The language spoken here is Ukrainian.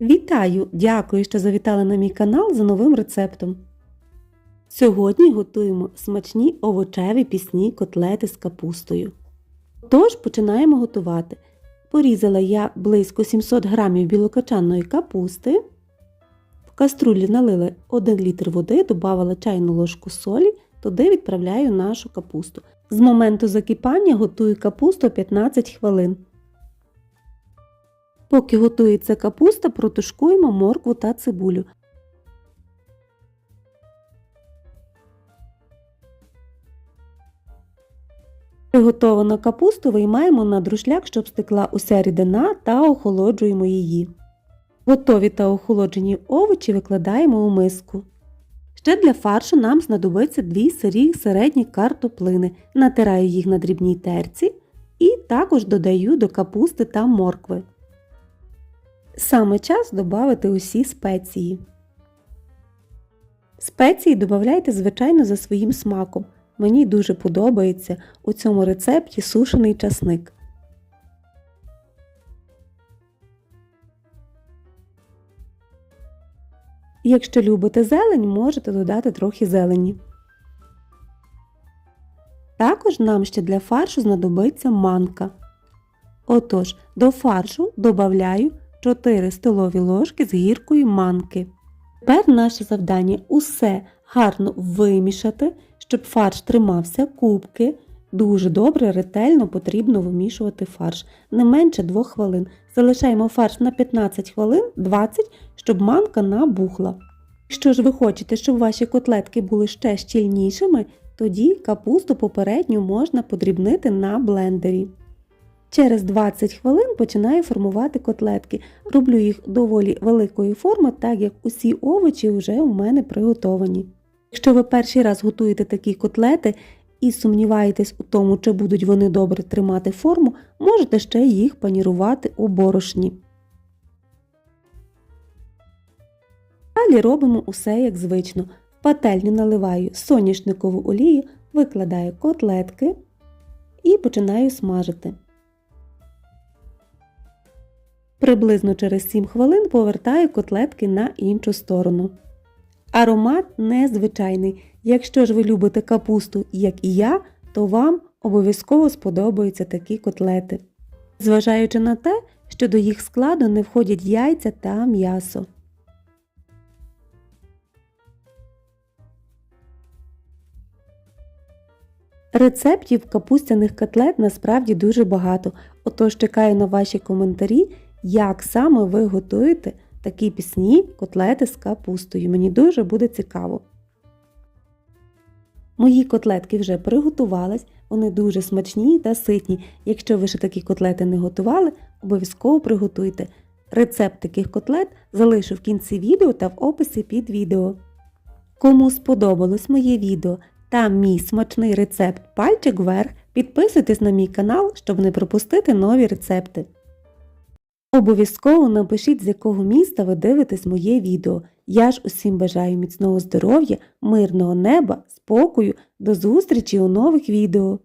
Вітаю! Дякую, що завітали на мій канал за новим рецептом. Сьогодні готуємо смачні овочеві пісні котлети з капустою. Тож починаємо готувати. Порізала я близько 700 г білокачанної капусти. В каструлі налила 1 літр води, додавала чайну ложку солі, туди відправляю нашу капусту. З моменту закипання готую капусту 15 хвилин. Поки готується капуста, протушкуємо моркву та цибулю. Приготовану капусту виймаємо на друшляк, щоб стекла уся рідина та охолоджуємо її. Готові та охолоджені овочі викладаємо у миску. Ще для фаршу нам знадобиться дві сирі середні картоплини. Натираю їх на дрібній терці і також додаю до капусти та моркви. Саме час додати усі спеції. Спеції додавайте, звичайно, за своїм смаком. Мені дуже подобається у цьому рецепті сушений часник. Якщо любите зелень, можете додати трохи зелені. Також нам ще для фаршу знадобиться манка. Отож, до фаршу додаю 4 столові ложки з гіркою манки. Тепер наше завдання усе гарно вимішати, щоб фарш тримався кубки. Дуже добре, ретельно потрібно вимішувати фарш не менше 2 хвилин. Залишаємо фарш на 15 хвилин 20, щоб манка набухла. Якщо ж ви хочете, щоб ваші котлетки були ще щільнішими, тоді капусту попередньо можна подрібнити на блендері. Через 20 хвилин починаю формувати котлетки. Роблю їх доволі великої форми, так як усі овочі вже у мене приготовані. Якщо ви перший раз готуєте такі котлети і сумніваєтесь у тому, чи будуть вони добре тримати форму, можете ще їх панірувати у борошні. Далі робимо усе як звично. В пательню наливаю соняшникову олію, викладаю котлетки і починаю смажити. Приблизно через 7 хвилин повертаю котлетки на іншу сторону. Аромат незвичайний. Якщо ж ви любите капусту, як і я, то вам обов'язково сподобаються такі котлети. Зважаючи на те, що до їх складу не входять яйця та м'ясо. Рецептів капустяних котлет насправді дуже багато, отож чекаю на ваші коментарі, як саме ви готуєте такі пісні котлети з капустою. Мені дуже буде цікаво. Мої котлетки вже приготувались, вони дуже смачні та ситні. Якщо ви ще такі котлети не готували, обов'язково приготуйте. Рецепт таких котлет залишу в кінці відео та в описі під відео. Кому сподобалось моє відео та мій смачний рецепт пальчик вверх, підписуйтесь на мій канал, щоб не пропустити нові рецепти. Обов'язково напишіть, з якого міста ви дивитесь моє відео. Я ж усім бажаю міцного здоров'я, мирного неба, спокою, до зустрічі у нових відео.